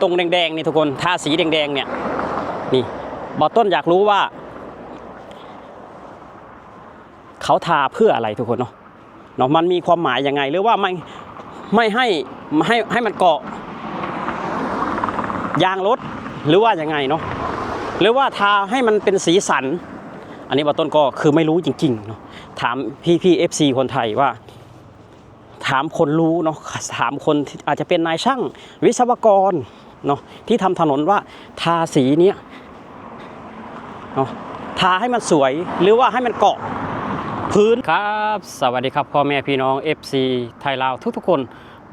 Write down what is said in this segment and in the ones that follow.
ตรงแดงๆนี่ทุกคนทาสีแดงๆเนี่ยนี่บอต้นอยากรู้ว่า เขาทาเพื่ออะไรทุกคนเนาะเนาะมันมีความหมายยังไง หรือว่าไม่ไม่ให้ให้ให้มันเกาะ ยางรถหรือว่ายังไงเนาะหรือว่าทาให้มันเป็นสีสัน อันนี้บอต้นก็คือไม่รู้จริงๆเนาะถามพี่พี่เอฟซีคนไทยว่า ถามคนรู้เนาะถามคนที่อาจจะเป็นนายช่าง วิศวกรเนาะที่ทำถนนว่าทาสีเนี้ยเนาะทาให้มันสวยหรือว่าให้มันเกาะพื้นครับ สวัสดีครับพ่อแม่พี่น้อง FC ไทยลาวทุกๆคน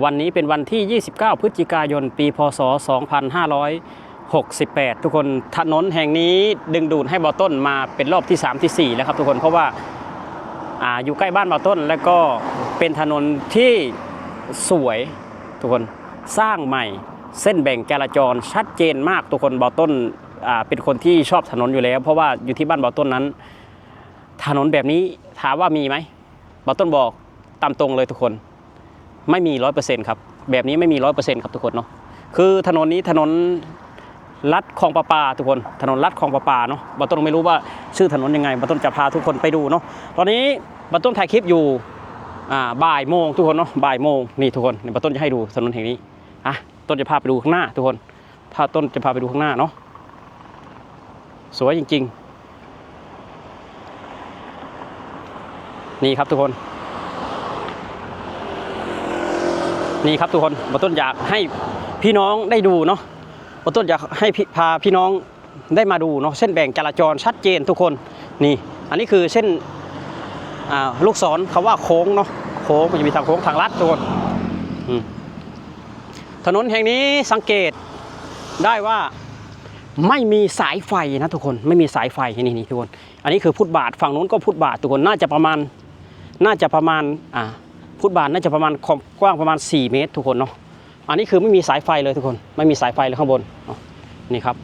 วันนี้เป็นวันที่ 29 พฤศจิกายน ปีพศ 2568 ทุกคนถนนแห่งนี้ดึงดูดให้บอต้นมาเป็นรอบที่ 3 ที่ 4 แล้วครับทุกคนเพราะว่าอ่าอยู่ใกล้บ้านบอต้นแล้วก็ เป็นถนนที่สวยทุกคนสร้างใหม่เส้นแบ่งจราจรชัดเจนมากทุกคนบอต้นเป็นคนที่ชอบถนนอยู่แล้ว เพราะว่าอยู่ที่บ้านบอต้นนั้น ถนนแบบนี้ถามว่ามีไหมบอต้นบอกตามตรงเลยทุกคนไม่มีร้อยเปอร์เซ็นต์ครับแบบนี้ไม่มีร้อยเปอร์เซ็นต์ครับทุกคนเนาะคือถนนนี้ถนนลัดคลองประปาทุกคนถนนลัดคลองประปาเนาะบอต้นไม่รู้ว่าชื่อถนนยังไงบอต้นจะพาทุกคนไปดูเนาะตอนนี้บอต้นถ่ายคลิปอยู่ บ่ายโมงทุกคนเนาะบ่ายโมงนี่ทุกคนเดี๋ยต้นจะให้ดูถนนแห่งนี้อะต้นจะพาไปดูข้างหน้าทุกคนพาต้นจะพาไปดูข้างหน้าเนาะสวยจริง ๆ นี่ครับทุกคน นี่ครับทุกคนบต้นอยากให้พี่น้องได้ดูเนาะบต้นอยากให้พพาพี่น้องได้มาดูเนาะเส้นแบ่งจราจรชัดเจนทุกคนนี่ อันนี้คือเส้น ลูกศรเขาว่าโค้งเนาะโค้งมันจะมีทางโค้งทางลัดทุกคนถนนแห่งนี้สังเกตได้ว่าไม่มีสายไฟนะทุกคนไม่มีสายไฟนี่นี่ทุกคนอันนี้คือฟุตบาทฝั่งนู้นก็ฟุตบาททุกคนน่าจะประมาณน่าจะประมาณอ่าฟุตบาทน่าจะประมาณความกว้างประมาณ 4 เมตร ทุกคนเนาะอันนี้คือไม่มีสายไฟเลยทุกคน ไม่มีสายไฟเลยข้างบนนี่ครับ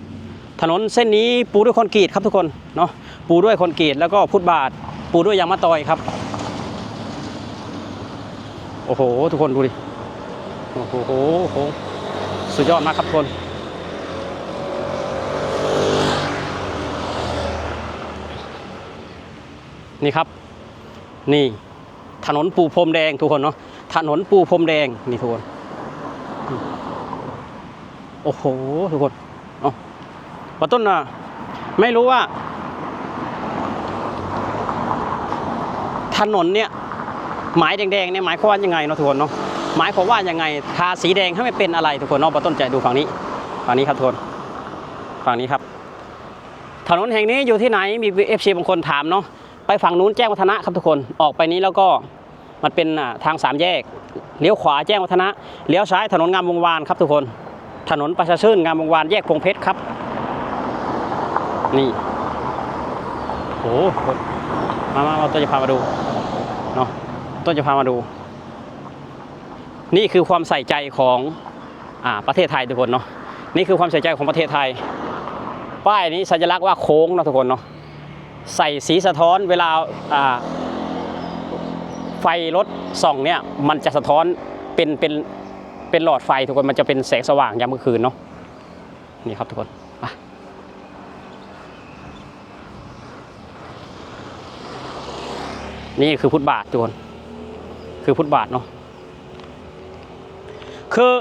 ถนนเส้นนี้ปูด้วยคอนกรีตครับทุกคนเนาะปูด้วยคอนกรีตแล้วก็ฟุตบาท ปูด้วยยางมะตอยครับ โอ้โห ทุกคนดูดิ โอ้โหโอ้โหสุดยอดมากครับทุกคน นี่ครับ นี่ถนนปูพรมแดงทุกคนเนาะ ถนนปูพรมแดงนี่ทุกคน โอ้โห ทุกคนเนาปะต้นน่ะ ไม่รู้ว่า ถนนเนี่ยหมายแดงๆเนี่ยหมายความว่ายังไงเนาะทุกคนเนาะหมายความว่ายังไงทาสีแดงให้ไม่เป็นอะไรทุกคนเนาะปะต้นใจดูฝั่งนี้ฝั่งนี้ครับทุกคนฝั่งนี้ครับ ถนนแห่งนี้อยู่ที่ไหนมีเอฟซีบางคนถามเนาะไปฝั่งนู้นแจ้งวัฒนะครับทุกคนออกไปนี้แล้วก็มันเป็นทางสามแยกเลี้ยวขวาแจ้งวัฒนะเลี้ยวซ้ายถนนงามวงวานครับทุกคน ถนนประชาชื่นงามวงวานแยกพงเพชรครับ นี่โอ้โหมามามาจะพามาดู ต้นจะพามาดู นี่คือความใส่ใจของอ่าประเทศไทยทุกคนเนาะนี่คือความใส่ใจของประเทศไทย ป้ายนี้สัญลักษณ์ว่าโค้งนะทุกคนเนาะใส่สีสะท้อนเวลาอ่าไฟรถส่องเนี่ยมันจะสะท้อนเป็นเป็นเป็นหลอดไฟทุกคนมันจะเป็นแสงสว่างยามกลางคืนเนาะนี่ครับทุกคนนี่คือฟุตบาททุกคน คือฟุตบาทเนาะคือ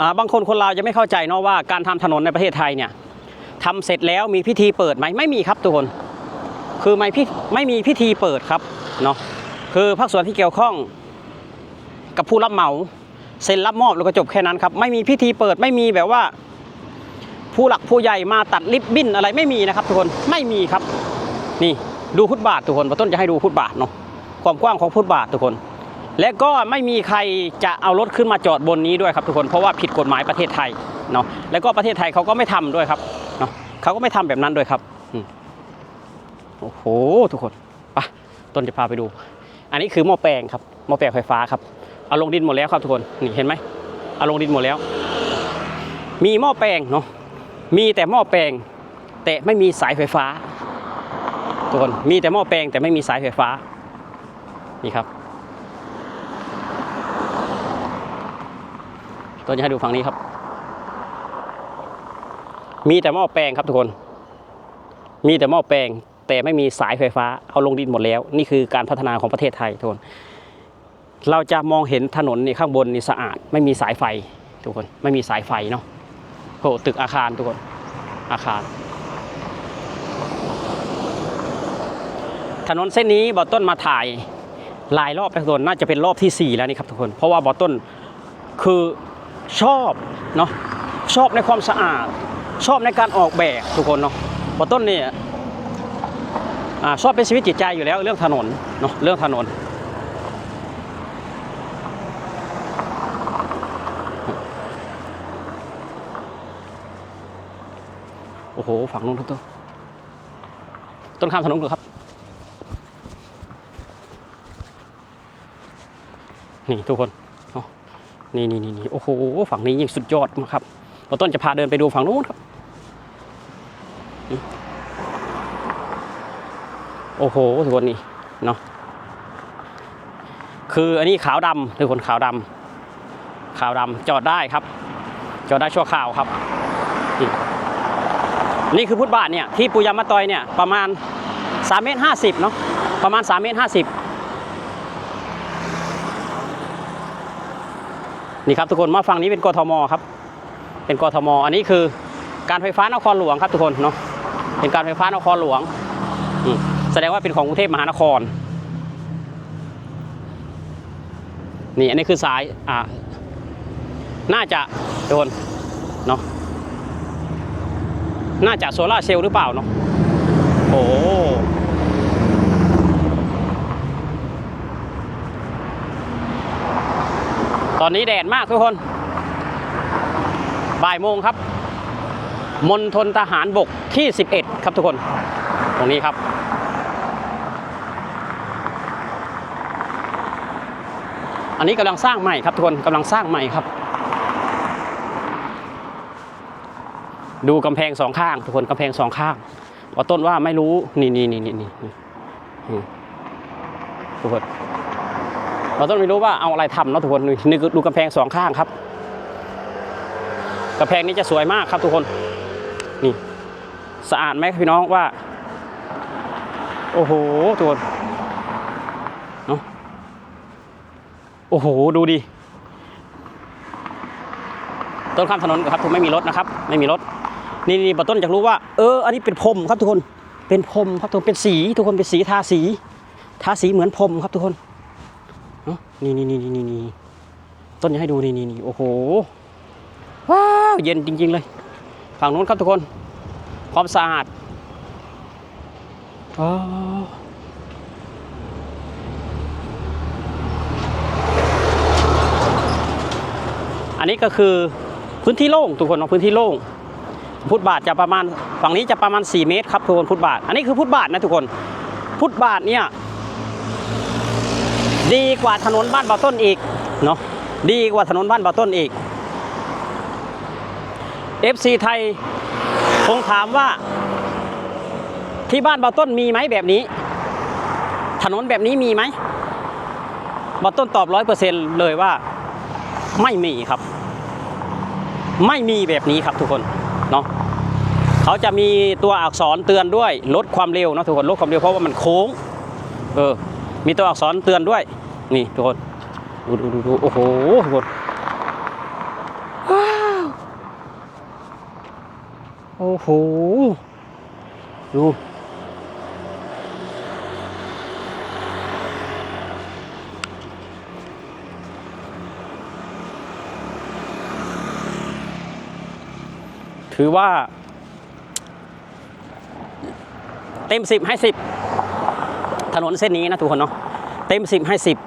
อ่าบางคนคนเราวจะไม่เข้าใจเนาะว่าการทำถนนในประเทศไทยเนี่ยทำเสร็จแล้วมีพิธีเปิดไหมไม่มีครับทุกคน คือไม่พิไม่มีพิธีเปิดครับเนาะคือภาคส่วนที่เกี่ยวข้องกับผู้รับเหมาเซ็นรับมอบแล้วก็จบแค่นั้นครับไม่มีพิธีเปิดไม่มีแบบว่า ผู้หลักผู้ใหญ่มาตัดริบบิ้นอะไรไม่มีนะครับทุกคนไม่มีครับ นี่ดูฟุตบาททุกคนต้นจะให้ดูฟุตบาทเนาะ ความกว้างของฟุตบาททุกคน และก็ไม่มีใครจะเอารถขึ้นมาจอดบนนี้ด้วยครับทุกคนเพราะว่าผิดกฎหมายประเทศไทยเนาะแล้วก็ประเทศไทยเขาก็ไม่ทำด้วยครับเนาะเขาก็ไม่ทำแบบนั้นด้วยครับโอ้โหทุกคนไปะต้นจะพาไปดู อันนี้คือหม้อแปลงครับหม้อแปลงไฟฟ้าครับเอาลงดินหมดแล้วครับทุกคนนี่เห็นไหมเอาลงดินหมดแล้ว มีหม้อแปลงเนาะมีแต่หม้อแปลงแต่ไม่มีสายไฟฟ้าทุกคนมีแต่หม้อแปลงแต่ไม่มีสายไฟฟ้า นี่ครับต้นจะให้ดูฝั่งนี้ครับ มีแต่หม้อแปลงครับทุกคน มีแต่หม้อแปลง แต่ไม่มีสายไฟฟ้าเอาลงดินหมดแล้ว นี่คือการพัฒนาของประเทศไทยทุกคน เราจะมองเห็นถนนนี่ข้างบนนี่สะอาด ไม่มีสายไฟทุกคน ไม่มีสายไฟเนาะโหตึกอาคารทุกคน อาคารถนนเส้นนี้บอต้นมาถ่าย หลายรอบแล้วทุกคนน่าจะเป็นรอบที่ 4 แล้วนี่ครับทุกคน เพราะว่าบอต้นคือชอบเนาะชอบในความสะอาด ชอบในการออกแบบทุกคนเนาะบอต้นเนี่ยอชอบเป็นชีวิตจิตใจอยู่แล้วเรื่องถนนเนาะเรื่องถนนโอ้โห ฝั่งนู้นทุกต้นต้นข้ามถนนก่อครับ นี่ทุกคนนี่นี่นี่นโอ้โหฝั่งนี้ยิ่งสุดยอดมากครับเราต้นจะพาเดินไปดูฝั่งนู้นครับ โอ้โหทุกคนนี่เนาะคืออันนี้ขาวดำทุกคนขาวดำขาวดำจอดได้ครับ จอดได้ชั่วคราวครับ นี่นี่คือพุทธบาทเนี่ยที่ปุยามาตอยเนี่ยประมาณ3เมตร50เนาะประมาณ3เมตร50 นี่ครับทุกคนมาฝั่งนี้เป็นกทมครับ เป็นกทม อันนี้คือการไฟฟ้านครหลวงครับทุกคนเนาะเป็นการไฟฟ้านครหลวงแสดงว่าเป็นของกรุงเทพมหานคร นี่อันนี้คือสายอ่าน่าจะทุกคนเนาะน่าจะโซลาเซลล์หรือเปล่าเนาะโอ้ ต อนนี้แดดมากทุกคน บ่ายโมงครับ มณฑลทหารบกที่ 11 ครับทุกคน ตรงนี้ครับ อันนี้กำลังสร้างใหม่ครับทุกคนกำลังสร้างใหม่ครับ ดูกำแพงสองข้าง ทุกคนกำแพงสองข้างว่าต้นว่าไม่รู้ นี่นี่นี่นี่นี่ทุกคน เราต้นไม่รู้ว่าเอาอะไรทำเนาะทุกคนนี่คือดูกำแพงสองข้างครับกำแพงนี้จะสวยมากครับทุกคนนี่สะอาดไหมพี่น้องว่า โอ้โหทุกคนเนาะโอ้โหดูดิต้นข้ามถนนครับทุกคนไม่มีรถนะครับ ไม่มีรถ นี่นี่ปะต้นอยากรู้ว่าเอออันนี้เป็นพรมครับทุกคนเป็นพรมครับทุกคนเป็นสี ทุกคนเป็นสีทาสี ทาสีเหมือนพรมครับทุกคน นาะนี่นี่นี่นี่นี่นี่ต้นอยากให้ดูนี่นี่นี่โอ้โห ว้าว เย็นจริง ๆ เลย ฝั่งนู้นครับทุกคน ความสะอาดอ๋ออันนี้ก็คือพื้นที่โล่งทุกคนเนาะพื้นที่โล่งฟุตบาทจะประมาณฝั่งนี้จะประมาณ 4 เมตรครับทุกคนฟุตบาท อันนี้คือฟุตบาทนะทุกคนฟุตบาทเนี่ย ดีกว่าถนนบ้านบ่อต้นอีกเนาะดีกว่าถนนบ้านบ่อต้นอีก FC ไทยคงถามว่า ที่บ้านบ่อต้นมีไหมแบบนี้ ถนนแบบนี้มีไหมบ่อต้นตอบร้อยเปอร์เซ็นต์เลยว่า ไม่มีครับ ไม่มีแบบนี้ครับทุกคนเนาะเขาจะมีตัวอักษรเตือนด้วยลดความเร็วนะทุกคนลดความเร็วเพราะว่ามันโค้งเออมีตัวอักษรเตือนด้วย นี่ทุกคนดูดูดูดูโอ้โหทุกคนว้าวโอ้โหดูถือว่า เต็มสิบให้สิบถนนเส้นนี้นะทุกคนเนาะเต็มสิบให้สิบ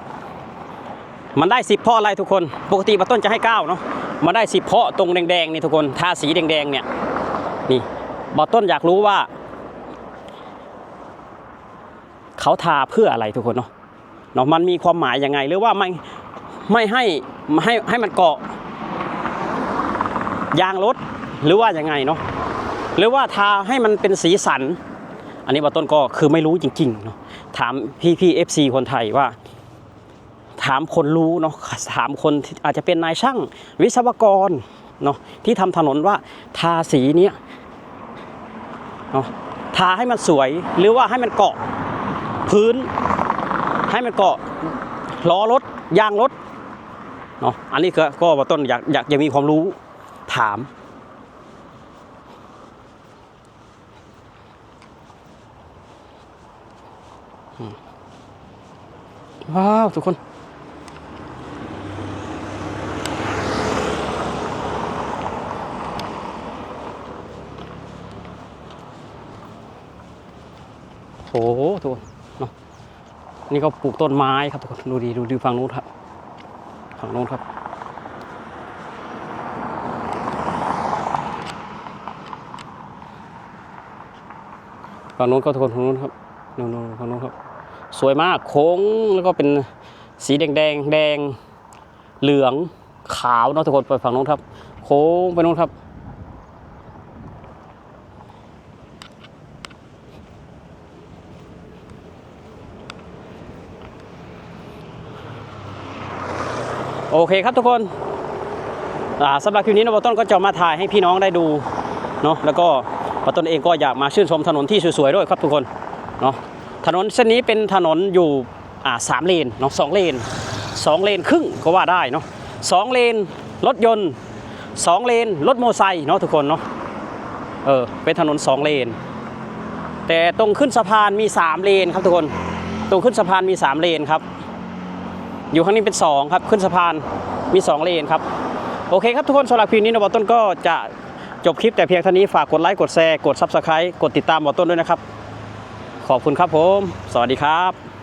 มันได้สิบเพาะอะไรทุกคน ปกติปาต้นจะให้เก้าเนาะมันได้สิบเพาะตรงแดงๆนี่ทุกคนทาสีแดงๆเนี่ยนี่บอต้นอยากรู้ว่า เขาทาเพื่ออะไรทุกคนเนาะเนาะมันมีความหมายยังไงหรือว่าไม่ไม่ให้ให้ให้มันเกาะ ยางรถหรือว่ายังไงเนาะหรือว่าทาให้มันเป็นสีสัน อันนี้บอต้นก็คือไม่รู้จริงๆเนาะถามพี่พี่เอฟซีคนไทยว่า ถามคนรู้เนาะถามคนที่อาจจะเป็นนายช่างวิศวกรเนาะที่ทำถนนว่าทาสีเนี้ยเนาะทาให้มันสวยหรือว่าให้มันเกาะพื้น ให้มันเกาะล้อรถยางรถเนาะอันนี้ก็ก็ว่าต้นอยากอยากจะมีความรู้ถามว้าว ทุกคน โอ้โห ทุกคนเนาะนี่ก็ปลูกต้นไม้ครับทุกคนดูดีดูดีฝั่งนู้นครับฝั่งนู้นครับ ฝั่งนู้นก็ทุกคนฝั่งนู้นครับนู้นนู้นฝั่งนู้นครับ สวยมากโค้งแล้วก็เป็นสีแดงแดงแดงเหลืองขาวเนาะทุกคนไปฝั่งนู้นครับ โค้งไปนู้นครับ โอเคครับทุกคนสำหรับคลิปนี้นบต้นก็จะมาถ่ายให้พี่น้องได้ดูเนาะแล้วก็ปต้นเองก็อยากมาชื่นชมถนนที่สวยๆด้วยครับทุกคนเนาะถนนเส้นนี้เป็นถนนอยู่อ่าสามเลนเนาะสองเลนสองเลนครึ่งก็ว่าได้เนาะสองเลนรถยนต์สองเลนรถมอเตอร์ไซค์เนาะทุกคนเนาะเออเป็นถนนสองเลน แต่ตรงขึ้นสะพานมีสามเลนครับทุกคน ตรงขึ้นสะพานมีสามเลนครับ อยู่ข้างนี้เป็น 2 ครับ ขึ้นสะพานมี 2 เลนครับ โอเคครับทุกคนสำหรับคลิปนี้นะบอต้นก็จะจบคลิปแต่เพียงเท่านี้ฝากกดไลค์กดแชร์กด Subscribe กดติดตามบอต้นด้วยนะครับ ขอบคุณครับผม สวัสดีครับ